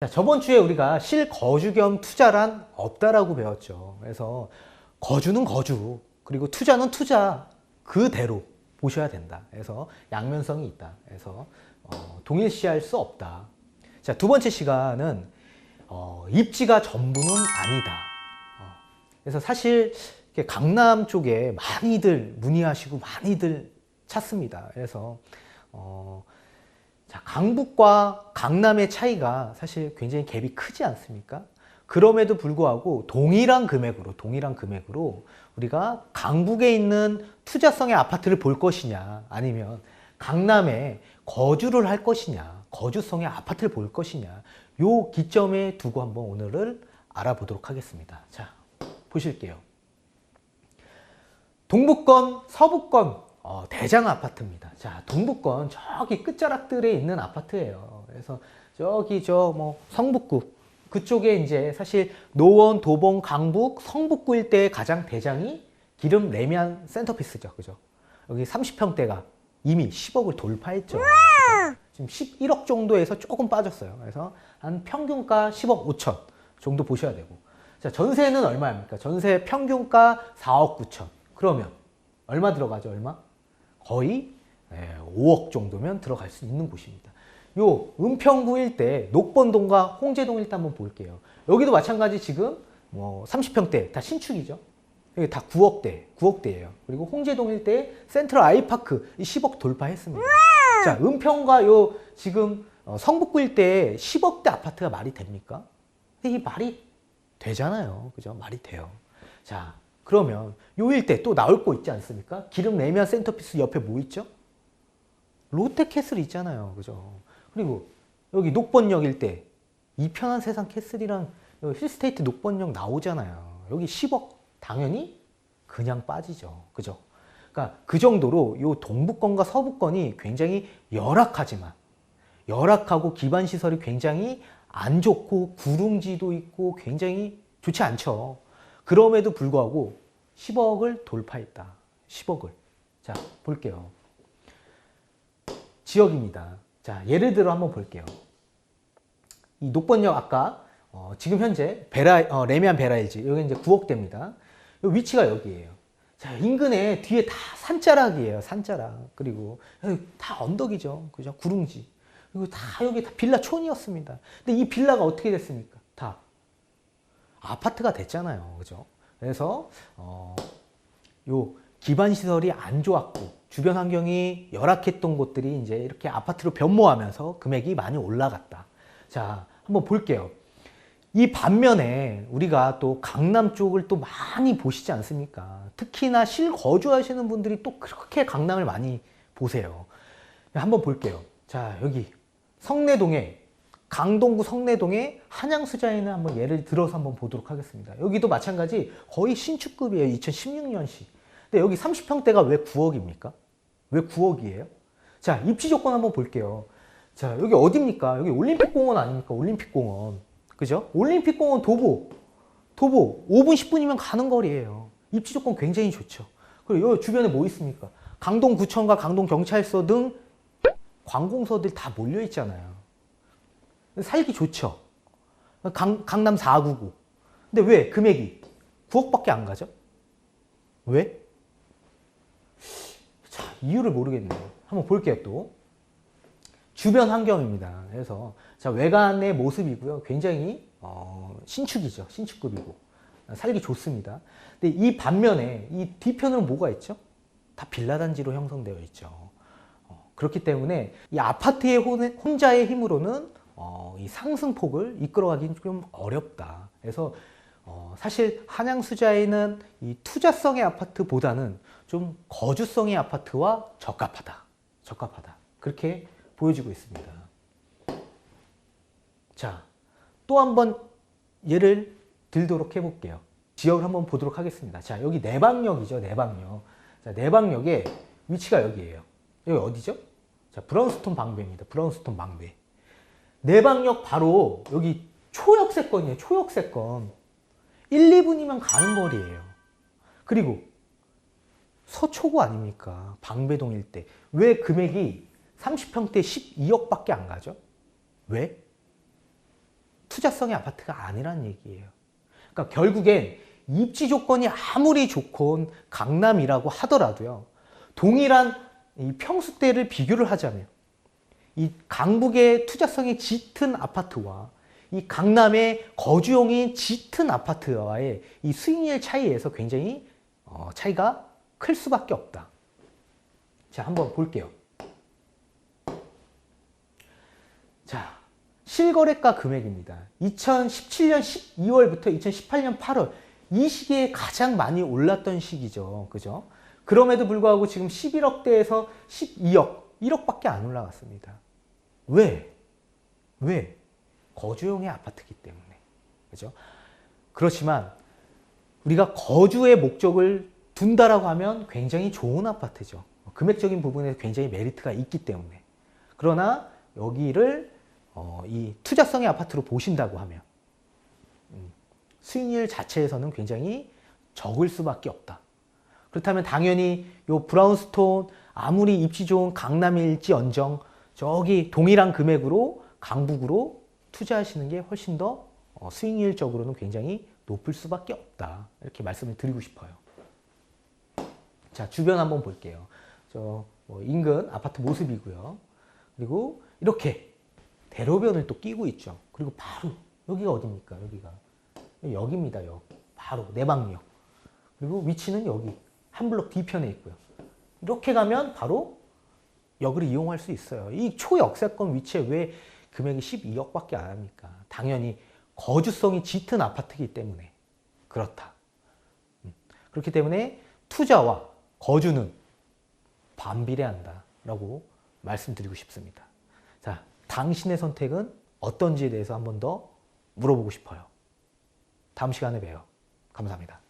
자, 저번 주에 우리가 실거주 겸 투자란 없다라고 배웠죠. 그래서 거주는 거주, 그리고 투자는 투자 그대로 보셔야 된다. 그래서 양면성이 있다. 그래서 어, 동일시할 수 없다. 자, 두 번째 시간은 어, 입지가 전부는 아니다. 어, 그래서 사실 강남 쪽에 많이들 문의하시고 많이들 찾습니다. 그래서 어, 자, 강북과 강남의 차이가 사실 굉장히 갭이 크지 않습니까? 그럼에도 불구하고 동일한 금액으로, 동일한 금액으로 우리가 강북에 있는 투자성의 아파트를 볼 것이냐, 아니면 강남에 거주를 할 것이냐, 거주성의 아파트를 볼 것이냐, 요 기점에 두고 한번 오늘을 알아보도록 하겠습니다. 자, 보실게요. 동북권, 서북권, 어, 대장 아파트입니다. 자, 동북권 저기 끝자락들에 있는 아파트예요. 그래서 저기 저 뭐 성북구 그쪽에 이제 사실 노원, 도봉, 강북, 성북구 일대의 가장 대장이 기름 레미안 센터피스죠. 그죠? 여기 30평대가 이미 10억을 돌파했죠. 그죠? 지금 11억 정도에서 조금 빠졌어요. 그래서 한 평균가 10억 5천 정도 보셔야 되고. 자, 전세는 얼마입니까? 전세 평균가 4억 9천. 그러면 얼마 들어가죠? 얼마? 거의 5억 정도면 들어갈 수 있는 곳입니다. 요 은평구 일대 녹번동과 홍제동 일대 한번 볼게요. 여기도 마찬가지 지금 뭐 30평대 다 신축이죠. 여기 다 9억대, 9억대예요. 그리고 홍제동 일대 센트럴 아이파크 10억 돌파했습니다. 자, 은평과 요 지금 어, 성북구 일대에 10억대 아파트가 말이 됩니까? 이 말이 되잖아요. 그죠? 말이 돼요. 자, 그러면 요 일대 또 나올 거 있지 않습니까? 기름 레미안 센터피스 옆에 뭐 있죠? 롯데캐슬 있잖아요. 그죠? 그리고 여기 녹번역 일대 이편한 세상 캐슬이랑 힐스테이트 녹번역 나오잖아요. 여기 10억 당연히 그냥 빠지죠. 그죠? 그러니까 그 정도로 요 동북권과 서북권이 굉장히 열악하지만 열악하고 기반 시설이 굉장히 안 좋고 구릉지도 있고 굉장히 좋지 않죠. 그럼에도 불구하고 10억을 돌파했다. 10억을. 자, 볼게요. 지역입니다. 자, 예를 들어 한번 볼게요. 이 녹번역 아까 어, 지금 현재 베라 어, 레미안 베라일지 여기 이제 9억대입니다. 요 위치가 여기예요. 자, 인근에 뒤에 다 산자락이에요. 산자락. 그리고 다 언덕이죠. 그죠? 구릉지. 그리고 다 여기 다 빌라촌이었습니다. 근데 이 빌라가 어떻게 됐습니까? 다 아파트가 됐잖아요. 그죠? 그래서 어, 요 기반 시설이 안 좋았고 주변 환경이 열악했던 곳들이 이제 이렇게 아파트로 변모하면서 금액이 많이 올라갔다. 자, 한번 볼게요. 이 반면에 우리가 또 강남 쪽을 또 많이 보시지 않습니까? 특히나 실거주 하시는 분들이 또 그렇게 강남을 많이 보세요. 한번 볼게요. 자, 여기 성내동에 강동구 성내동의 한양수자에는 한번 예를 들어서 한번 보도록 하겠습니다. 여기도 마찬가지 거의 신축급이에요. 2016년식. 근데 여기 30평대가 왜 9억입니까? 왜 9억이에요? 자, 입지 조건 한번 볼게요. 자, 여기 어딥니까? 여기 올림픽공원 아닙니까? 올림픽공원. 그죠? 올림픽공원 도보. 도보 5분, 10분이면 가는 거리예요. 입지 조건 굉장히 좋죠. 그리고 여기 주변에 뭐 있습니까? 강동구청과 강동경찰서 등 관공서들 다 몰려 있잖아요. 살기 좋죠. 강, 강남 499. 근데 왜 금액이 9억밖에 안 가죠? 왜? 자, 이유를 모르겠네요. 한번 볼게요, 또. 주변 환경입니다. 그래서 자, 외관의 모습이고요. 굉장히 어, 신축이죠. 신축급이고. 살기 좋습니다. 근데 이 반면에 이 뒤편으로 뭐가 있죠? 다 빌라 단지로 형성되어 있죠. 어, 그렇기 때문에 이 아파트의 혼자의 힘으로는 어, 이 상승폭을 이끌어가기는 좀 어렵다. 그래서 어, 사실 한양 수자에는 이 투자성의 아파트보다는 좀 거주성의 아파트와 적합하다. 적합하다. 그렇게 보여지고 있습니다. 자, 또 한번 예를 들도록 해볼게요. 지역을 한번 보도록 하겠습니다. 자, 여기 내방역이죠. 내방역. 자, 내방역의 위치가 여기예요. 여기 어디죠? 자, 브라운스톤 방배입니다. 브라운스톤 방배. 내방역 바로 여기 초역세권이에요. 초역세권. 1, 2분이면 가는 거리예요. 그리고 서초구 아닙니까? 방배동 일대. 왜 금액이 30평대 12억밖에 안 가죠? 왜? 투자성의 아파트가 아니란 얘기예요. 그러니까 결국엔 입지 조건이 아무리 좋건 강남이라고 하더라도요. 동일한 이 평수대를 비교를 하자면 이 강북의 투자성이 짙은 아파트와 이 강남의 거주용이 짙은 아파트와의 이 수익률 차이에서 굉장히 어, 차이가 클 수밖에 없다. 자, 한번 볼게요. 자, 실거래가 금액입니다. 2017년 12월부터 2018년 8월 이 시기에 가장 많이 올랐던 시기죠. 그죠? 그럼에도 불구하고 지금 11억대에서 12억, 1억밖에 안 올라갔습니다. 왜? 왜? 거주용의 아파트이기 때문에. 그죠? 그렇지만 우리가 거주의 목적을 둔다라고 하면 굉장히 좋은 아파트죠. 금액적인 부분에 굉장히 메리트가 있기 때문에. 그러나 여기를 어, 이 투자성의 아파트로 보신다고 하면 음, 수익률 자체에서는 굉장히 적을 수밖에 없다. 그렇다면 당연히 요 브라운스톤 아무리 입지 좋은 강남일지언정 저기 동일한 금액으로 강북으로 투자하시는 게 훨씬 더 어, 수익률적으로는 굉장히 높을 수밖에 없다. 이렇게 말씀을 드리고 싶어요. 자, 주변 한번 볼게요. 저뭐 인근 아파트 모습이고요. 그리고 이렇게 대로변을 또 끼고 있죠. 그리고 바로 여기가 어디입니까? 여기가 여기입니다. 역 바로 내방역. 그리고 위치는 여기 한 블록 뒤편에 있고요. 이렇게 가면 바로 역을 이용할 수 있어요. 이 초역세권 위치에 왜 금액이 12억밖에 안 합니까? 당연히 거주성이 짙은 아파트이기 때문에 그렇다. 음. 그렇기 때문에 투자와 거주는 반비례한다라고 말씀드리고 싶습니다. 자, 당신의 선택은 어떤지에 대해서 한 번 더 물어보고 싶어요. 다음 시간에 봬요. 감사합니다.